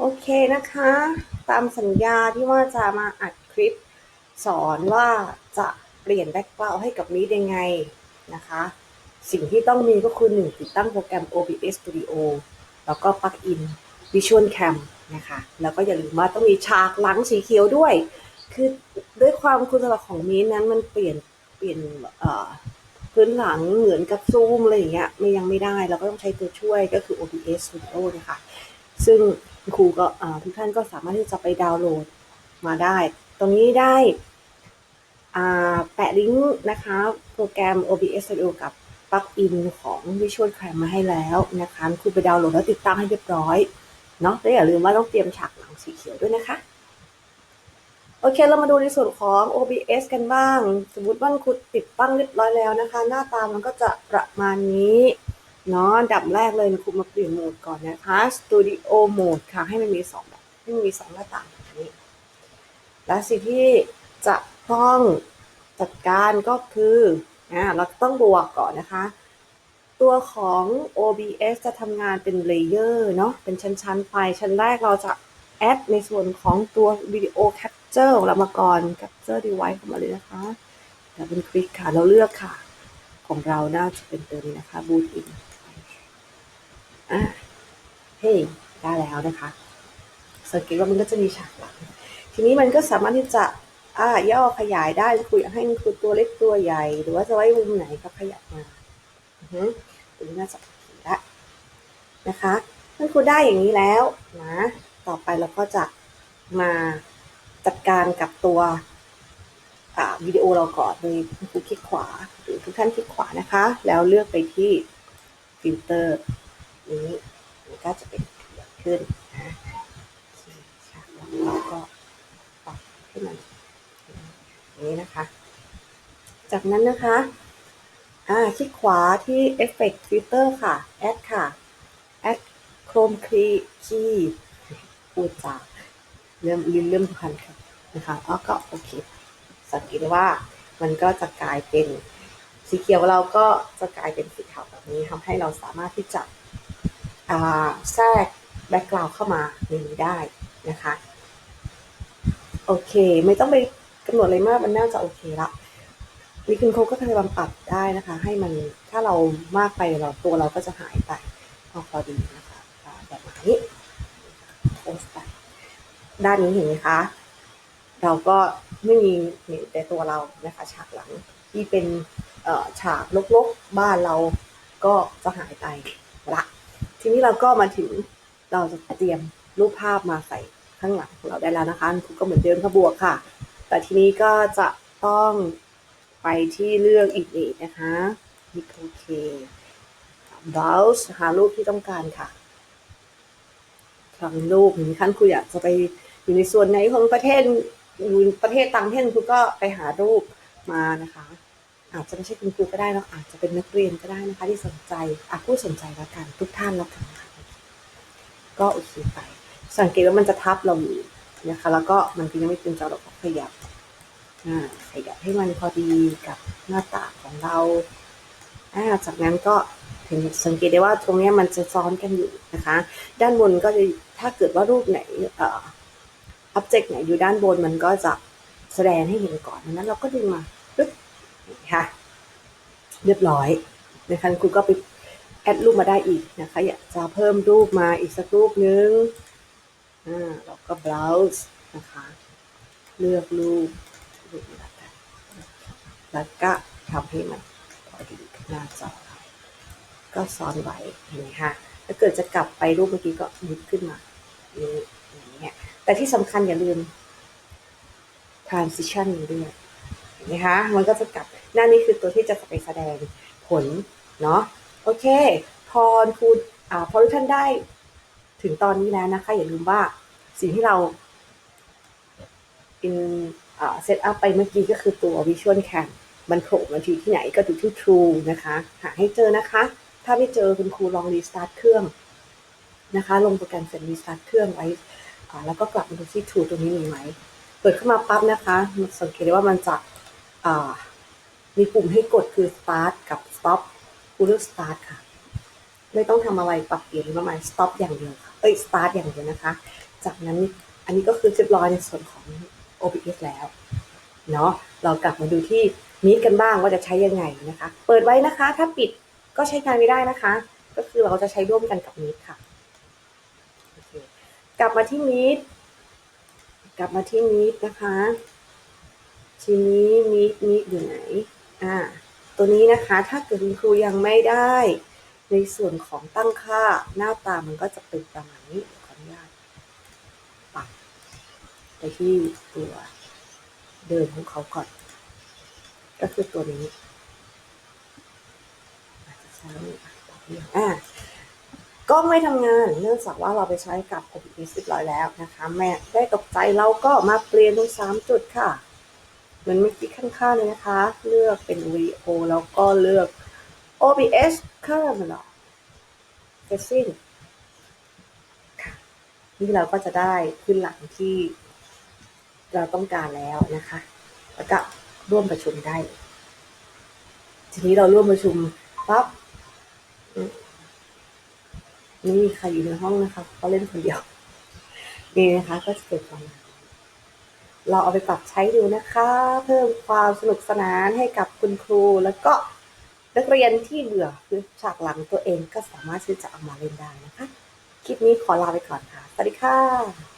โอเคนะคะ ตามสัญญาที่ว่าจะมาอัดคลิป สอนว่าจะเปลี่ยนแบ็กกราวให้กับนี้ยังไงนะคะ สิ่งที่ต้องมีก็คือหนึ่งติดตั้งโปรแกรม OBS Studio แล้วก็ปลั๊กอิน Visual Cam นะคะ แล้วก็อย่าลืมว่าต้องมีฉากหลังสีเขียวด้วย คือด้วยความคุณสมบัติของมีนั้นมันเปลี่ยนเปลี่ยนพื้นหลังเหมือนกับซูมอะไรอย่างเงี้ยไม่ยังไม่ได้ เราก็ต้องใช้ตัวช่วยก็คือ OBS Studio นะคะ ซึ่งครูก็ทุกท่านก็สามารถที่จะไปดาวน์โหลดมาได้ ตรงนี้ได้แปะลิงก์นะคะ โปรแกรม OBS Studio กับปลั๊กอินของ Visual Cam มาให้แล้วนะคะครูไปดาวน์โหลดแล้วติดตั้งให้เรียบร้อยเนาะและอย่าลืมว่าต้องเตรียมฉากหลังสีเขียวด้วยนะคะ โอเคเรามาดูในส่วนของ OBS กันบ้าง สมมุติว่าคุณติดตั้งเรียบร้อยแล้วนะคะ หน้าตามันก็จะประมาณนี้ เนาะอันดับแรกเลยคุณมาเปลี่ยนโหมดก่อนนะคะ Studio Mode ค่ะ ให้มันมีสองแบบให้มันมีสองหน้าต่างแบบนี้ และสิ่งที่จะต้องจัดการก็คืออ่าเราต้องบวกก่อนนะคะ ตัวของ OBS จะทำงานเป็นเลเยอร์เนาะเป็นชั้นๆไป ชั้นแรกเราจะแอดในส่วนของตัววิดีโอแคปเจอร์ของเรามาก่อน Capture Device เข้ามาเลยนะคะแล้วเป็นคลิกค่ะ เราเลือกค่ะ ของเราน่าจะเป็นตัวนี้นะคะ Boot in อ่ อะเฮ้ยได้แล้วนะคะสังเกตว่ามันก็จะมีฉากหลัง ทีนี้มันก็สามารถที่จะอ่าย่อขยายได้คุยให้มันคือตัวเล็กตัวใหญ่ หรือว่าจะไว้มุมไหนก็ขยับมาอือฮึตัวนี้น่าจะโอเคละนะคะท่นครูได้อย่างนี้แล้วนะต่อไปเราก็จะมาจัดการกับตัววิดีโอเราก่อนโดยคุณครูคลิกขวา หรือทุกท่านคลิกขวานะคะ แล้วเลือกไปที่ฟิลเตอร์ นี้มันก็จะเป็นเขียวขึ้นนะโอเคค่ะแล้วเราก็ปรับให้มันนี้นะคะ จากนั้นนะคะอ่าคลิกขวาที่ Effect Filter ค่ะ Add ค่ะ Add Chrome Key พูดจาเริ่มลิ้นเริ่มพันค่ะนะคะแล้วก็โอเค สังเกตว่ามันก็จะกลายเป็นสีเขียวเราก็จะกลายเป็นสีขาวแบบนี้ทำให้เราสามารถที่จะ แทรกแบ็กกราวด์เข้ามาในนี้ได้นะคะ โอเค ไม่ต้องไปกำหนดอะไรมากมันน่าจะโอเคละนี่คุณคก็พยายามปรับได้นะคะ ให้มันถ้าเรามากไปเราตัวเราก็จะหายไปพอพอดีนะคะแบบนี้โพสไปด้านนี้เห็นไหมคะ เราก็ไม่มีเห็นแต่ตัวเรานะคะ ฉากหลังที่เป็นฉากลกๆบ้านเราก็จะหายไป ทีนี้เราก็มาถึงเราจะเตรียมรูปภาพมาใส่ข้างหลังของเราได้แล้วนะคะคุณก็เหมือนเดิมค่ะบวกค่ะ แต่ทีนี้ก็จะต้องไปที่เลือก image นะคะคลิกโอเค browse หารูปที่ต้องการค่ะครั้งรูปนี้ขั้นคุณอยากจะไปอยู่ในส่วนไหนของประเทศอยู่ประเทศต่างประเทศคุณก็ไปหารูปมานะคะ อาจจะไม่ใช่คุณครูก็ได้เนอะอาจจะเป็นนักเรียนก็ได้นะคะ ที่สนใจอะผู้สนใจแล้วกันทุกท่านแล้วกันก็โอเคไป สังเกตว่ามันจะทับเราอยู่นะคะ แล้วก็มันก็ยังไม่เป็นจอเราก็ขยับอ่าขยับให้มันพอดีกับหน้าตาของเราอ่าจากนั้นก็เห็นสังเกตได้ว่าตรงนี้มันจะซ้อนกันอยู่นะคะ ด้านบนก็จะถ้าเกิดว่ารูปไหนเอ่อ object ไหนอยู่ด้านบนมันก็จะแสดงให้เห็นก่อนดังนั้นเราก็ดึงมา ค่ะ เรียบร้อยนะคะคุณก็ไปแอดรูปมาได้อีกนะคะ อยากจะเพิ่มรูปมาอีกสักรูปนึงอ่าเราก็ browse นะคะ เลือกรูปรูปนี้ละกันแล้วก็ทำให้มันพอดีหน้าจอก็ซ้อนไว้เห็นไหมคะถ้าเกิดจะกลับไปรูปเมื่อกี้ก็ยึดขึ้นมาอย่างเงี้ยแต่ที่สำคัญอย่าลืม transition ด้วย นไหมคะมันก็จะกลับหน้านี้คือตัวที่จะไปแสดงผลเนาะโอเค พอคุณอ่าพอทุกท่านได้ถึงตอนนี้แล้วนะคะ อย่าลืมว่าสิ่งที่เรา in อ่า set up ไปเมื่อกี้ก็คือตัว visual cam มันโผล่มาที่ที่ไหนก็ดูที่ true นะคะ หาให้เจอนะคะ ถ้าไม่เจอคุณครูลอง restart เครื่องนะคะ ลงโปรแกรมเสร็จ restart เครื่องไว้อ่าแล้วก็กลับมาดูที่ true ตรงนี้มีไหมเปิดเข้ามาปั๊บนะคะสังเกตได้ว่ามันจะ มีปุ่มให้กดคือ start กับ stop กูเลือก start ค่ะ ไม่ต้องทำอะไรปรับเปลี่ยนประมาณ stop อย่างเดียวค่ะเอ้ย start อย่างเดียวนะคะ จากนั้นอันนี้ก็คือเรียบร้อยในส่วนของ OBS แล้วเนาะเรากลับมาดูที่มีดกันบ้างว่าจะใช้ยังไงนะคะ เปิดไว้นะคะ ถ้าปิดก็ใช้งานไม่ได้นะคะ ก็คือเราจะใช้ร่วมกันกับมีดค่ะโอเคกลับมาที่มีดกลับมาที่มีดนะคะ ทีนี้มีดมีอยู่ไหนอ่าตัวนี้นะคะถ้าเกิดคุณครูยังไม่ได้ ในส่วนของตั้งค่าหน้าตามันก็จะเป็นประมาณนี้ขออนุญาตปัดไปที่ตัวเดิมของเขาก่อน ก็คือตัวนี้อาจจะใช้อ่ากล้องไม่ทำงานเนื่องจากว่าเราไปใช้กับ OBS เรียบร้อยแล้วนะคะ แม่ได้ตกใจเราก็มาเปลี่ยนตรงสามจุดค่ะ มือนเมื่อกี้ข้างๆเลยนะคะ เลือกเป็น VO แล้วก็เลือก OBS เครื่องหรอเฟซซิ่งค่ะนี่เราก็จะได้ขึ้นหลังที่เราต้องการแล้วนะคะ แล้วก็ร่วมประชุมได้ ทีนี้เราร่วมประชุมปั๊บอืมไม่มีใครอยู่ในห้องนะคะเขาเล่นคนเดียว นี่นะคะ ก็จะเกิดประม เราเอาไปปรับใช้ดูนะคะ เพิ่มความสนุกสนานให้กับคุณครู แล้วก็นักเรียนที่เบื่อหรือฉากหลังตัวเองก็สามารถที่จะเอามาเล่นได้นะคะ คลิปนี้ขอลาไปก่อนค่ะ สวัสดีค่ะ